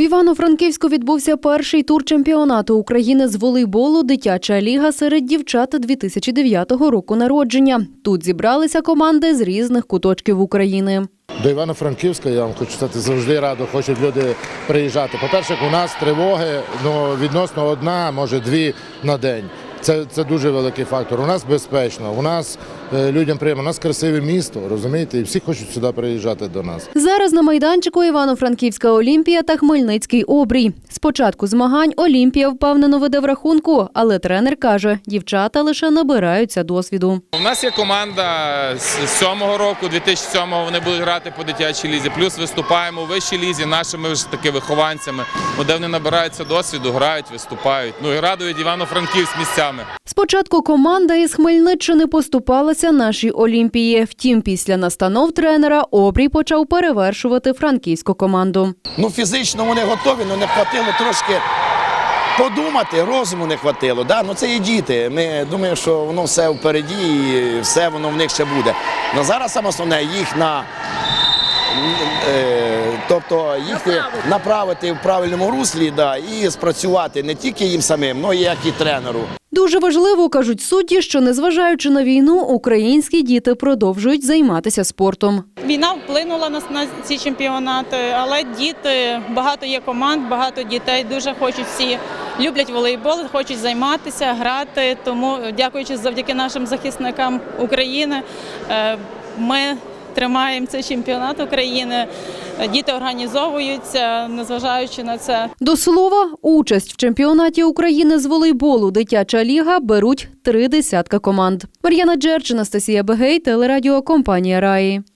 В Івано-Франківську відбувся перший тур чемпіонату України з волейболу Дитяча ліга серед дівчат 2009 року народження. Тут зібралися команди з різних куточків України. До Івано-Франківська я вам хочу сказати, завжди радо хочуть люди приїжджати. По-перше, у нас тривоги ну, відносно одна, може дві на день. Це, це дуже великий фактор. У нас безпечно, у нас е, людям приємно, у нас красиве місто, розумієте, і всі хочуть сюди приїжджати до нас. Зараз на майданчику Івано-Франківська Олімпія та Хмельницький обрій. Спочатку змагань Олімпія впевнено веде в рахунку, але тренер каже, дівчата лише набираються досвіду. У нас є команда з сьомого року, 2007-го вони будуть грати по дитячій лізі. Плюс виступаємо у вищій лізі нашими ж таки вихованцями, де вони набираються досвіду, грають, виступають. Ну і радують Івано-Франківськ місцями. Спочатку команда із Хмельниччини поступалася нашій Олімпії. Втім, після настанов тренера обрій почав перевершувати франківську команду. Ну, фізично вони готові, але не хватило трошки подумати, розуму не хватило. Да? Ну, це є діти. Ми думаємо, що воно все впереді і все воно в них ще буде. Але зараз саме основне їх на. е, Тобто їх направити в правильному руслі да, і спрацювати не тільки їм самим, але як і тренеру. Дуже важливо кажуть судді, що незважаючи на війну, українські діти продовжують займатися спортом. Війна вплинула на, ці чемпіонати, але діти, багато є команд, багато дітей дуже хочуть всі люблять волейбол, хочуть займатися, грати. Тому, дякуючи завдяки нашим захисникам України, е, ми тримаємо цей чемпіонат України. Діти організовуються, незважаючи на це. До слова, участь в чемпіонаті України з волейболу Дитяча ліга беруть три десятка команд. Мар'яна Джерч, Анастасія Бегей, телерадіокомпанія Раї.